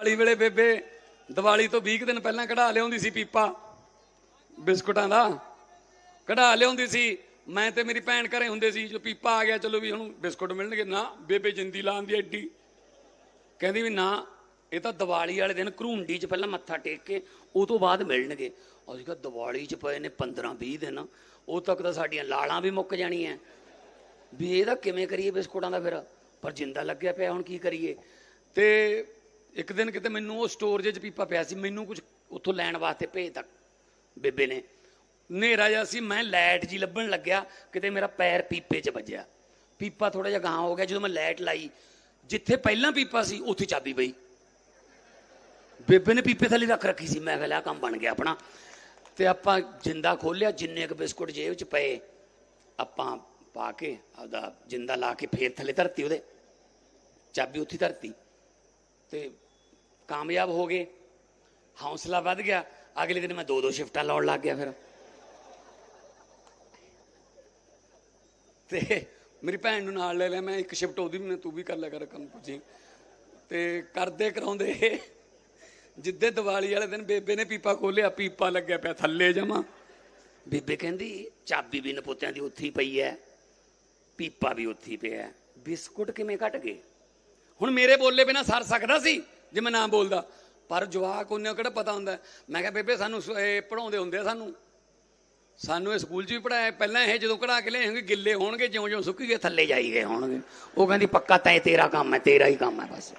ਦੀਵਾਲੀ ਵੇਲੇ ਬੇਬੇ, ਦੀਵਾਲੀ ਤੋਂ 20 ਕੁ ਦਿਨ ਪਹਿਲਾਂ ਕਢਾ ਲਿਆਉਂਦੀ ਸੀ ਪੀਪਾ, ਬਿਸਕੁਟਾਂ ਦਾ। ਕਢਾ ਲਿਆਉਂਦੀ ਸੀ। ਮੈਂ ਤੇ ਮੇਰੀ ਭੈਣ ਘਰੇ ਹੁੰਦੇ ਸੀ ਜੋ ਪੀਪਾ ਆ ਗਿਆ, ਚਲੋ ਵੀ ਹੁਣ ਬਿਸਕੁਟ ਮਿਲਣਗੇ। ਨਾ, ਬੇਬੇ ਜਿੰਦੀ ਲਾਉਂਦੀ ਐਡੀ। ਕਹਿੰਦੀ ਵੀ ਨਾ, ਇਹ ਤਾਂ ਦੀਵਾਲੀ ਵਾਲੇ ਦਿਨ ਘਰੂੰਡੀ 'ਚ ਪਹਿਲਾਂ ਮੱਥਾ ਟੇਕ ਕੇ, ਉਹ ਤੋਂ ਬਾਅਦ ਮਿਲਣਗੇ। ਅਸੀਂ ਕਿਹਾ, ਦੀਵਾਲੀ 'ਚ ਪਏ ਨੇ 15 20 ਦਿਨ। ਉਹ ਤੱਕ ਤਾਂ ਸਾਡੀਆਂ ਲਾਲਾਂ ਵੀ ਮੁੱਕ ਜਾਣੀਆਂ। ਵੀ ਇਹਦਾ ਕਿਵੇਂ ਕਰੀਏ ਬਿਸਕੁਟਾਂ ਦਾ ਫਿਰ? ਪਰ ਜਿੰਦਾ ਲੱਗਿਆ ਪਿਆ, ਹੁਣ ਕੀ ਕਰੀਏ? ਤੇ ਇੱਕ ਦਿਨ ਕਿਤੇ ਮੈਨੂੰ ਉਹ ਸਟੋਰ ਜੇ 'ਚ ਪੀਪਾ ਪਿਆ ਸੀ, ਮੈਨੂੰ ਕੁਝ ਉੱਥੋਂ ਲੈਣ ਵਾਸਤੇ ਭੇਜਤਾ ਬੇਬੇ ਨੇ। ਹਨੇਰਾ ਜਿਹਾ ਸੀ, ਮੈਂ ਲਾਈਟ ਜੀ ਲੱਭਣ ਲੱਗਿਆ, ਕਿਤੇ ਮੇਰਾ ਪੈਰ ਪੀਪੇ 'ਚ ਵੱਜਿਆ। ਪੀਪਾ ਥੋੜਾ ਜਿਹਾ ਗਾਂ ਹੋ ਗਿਆ, ਜਦੋਂ ਮੈਂ ਲਾਈਟ ਲਾਈ, ਜਿੱਥੇ ਪਹਿਲਾਂ ਪੀਪਾ ਸੀ, ਉੱਥੇ ਚਾਬੀ ਪਈ। ਬੇਬੇ ਨੇ ਪੀਪੇ ਥੱਲੇ ਰੱਖ ਰੱਖੀ ਸੀ, ਮੈਂ ਕਿਹਾ ਲੈ ਆਹ ਕੰਮ ਬਣ ਗਿਆ ਆਪਣਾ। ਤੇ ਆਪਾਂ ਜਿੰਦਾ ਖੋਲਿਆ ਜਿੰਨੇ ਕ ਬਿਸਕੁਟ ਜੇਬ 'ਚ ਪਏ, ਆਪਾਂ ਪਾ ਕੇ ਆਪਦਾ ਜਿੰਦਾ ਲਾ ਕੇ ਫੇਰ ਥੱਲੇ ਧਰਤੀ ਉਹਦੇ। ਚਾਬੀ ਉੱਥੇ ਧਰਤੀ। ਤੇ ਕਾਮਯਾਬ ਹੋ ਗਏ। ਹੌਸਲਾ ਵੱਧ ਗਿਆ। ਅਗਲੇ ਦਿਨ ਮੈਂ ਦੋ ਦੋ ਸ਼ਿਫਟਾਂ ਲਾਉਣ ਲੱਗ ਗਿਆ ਫਿਰ। ਤੇ ਮੇਰੀ ਭੈਣ ਨੂੰ ਨਾਲ ਲੈ ਲਿਆ। ਮੈਂ ਇੱਕ ਸ਼ਿਫਟ ਉਹਦੀ ਵੀ ਮੈਂ ਤੂੰ ਵੀ ਕਰ ਲਿਆ ਕਰ ਕੰਮ ਪੁੱਜੀ ਤੇ ਕਰਦੇ ਕਰਾਉਂਦੇ। ਜਿੱਦੇ ਦੀਵਾਲੀ ਵਾਲੇ ਦਿਨ ਬੇਬੇ ਨੇ ਪੀਪਾ ਖੋਲਿਆ ਪੀਪਾ ਲੱਗਿਆ ਪਿਆ ਥੱਲੇ ਜਮਾ। ਬੇਬੇ ਕਹਿੰਦੀ, ਚਾਬੀ ਵੀ ਨਪੋਤਿਆਂ ਦੀ ਉੱਥੇ ਪਈ ਐ, ਪੀਪਾ ਵੀ ਉੱਥੇ ਹੀ ਪਿਆ ਬਿਸਕੁਟ ਕਿਵੇਂ ਘਟ ਗਏ? ਹੁਣ ਮੇਰੇ ਬੋਲੇ ਬਿਨਾ ਸਰ ਸਕਦਾ ਸੀ ਜੇ ਮੈਂ ਨਾ ਬੋਲਦਾ। ਪਰ ਜਵਾਕ ਉਹਨੇ ਕਿਹੜਾ ਪਤਾ ਹੁੰਦਾ? ਮੈਂ ਕਿਹਾ, ਬੇਬੇ, ਸਾਨੂੰ ਸ- ਇਹ ਪੜਾਉਂਦੇ ਹੁੰਦੇ ਆ ਸਾਨੂੰ। ਸਾਨੂੰ ਇਹ ਸਕੂਲ 'ਚ ਵੀ ਪੜਾਇਆ ਪਹਿਲਾਂ ਇਹ ਜਦੋਂ ਕਢਾ ਕੇ ਲਿਆਏਗੇ, ਗਿੱਲੇ ਹੋਣਗੇ, ਜਿਉਂ-ਜਿਉਂ ਸੁੱਕੀ ਗਏ, ਥੱਲੇ ਜਾਈ ਗਏ ਹੋਣਗੇ। ਉਹ ਕਹਿੰਦੀ, ਪੱਕਾ ਤਾਂ ਇਹ ਤੇਰਾ ਕੰਮ ਹੈ, ਤੇਰਾ ਹੀ ਕੰਮ ਹੈ ਬਸ।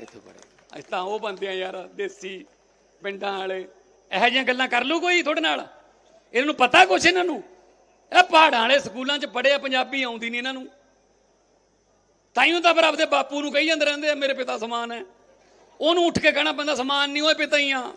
ਇੱਥੇ ਪੜੇ ਅਸੀਂ ਤਾਂ ਉਹ ਬੰਦੇ ਆ ਯਾਰ, ਦੇਸੀ ਪਿੰਡਾਂ ਵਾਲੇ। ਇਹੋ ਜਿਹੀਆਂ ਗੱਲਾਂ ਕਰ ਲੂ ਕੋਈ ਤੁਹਾਡੇ ਨਾਲ? ਇਹਨਾਂ ਨੂੰ ਪਤਾ ਕੁਛ ਇਹਨਾਂ ਨੂੰ? ਇਹ ਪਹਾੜਾਂ ਵਾਲੇ ਸਕੂਲਾਂ 'ਚ ਪੜਿਆ ਪੰਜਾਬੀ ਆਉਂਦੀ ਨਹੀਂ ਇਹਨਾਂ ਨੂੰ। ਤਾਈਓ ਤਾਂ ਫਿਰ ਆਪਦੇ ਬਾਪੂ ਨੂੰ ਕਹੀ ਜਾਂਦੇ ਰਹਿੰਦੇ ਆ, ਮੇਰੇ ਪਿਤਾ ਸਮਾਨ ਹੈ। ਉਹਨੂੰ ਉੱਠ ਕੇ ਕਹਿਣਾ ਪੈਂਦਾ ਸਮਾਨ ਨਹੀਂ, ਓਏ ਪਿਤਾ ਹੀ ਆ।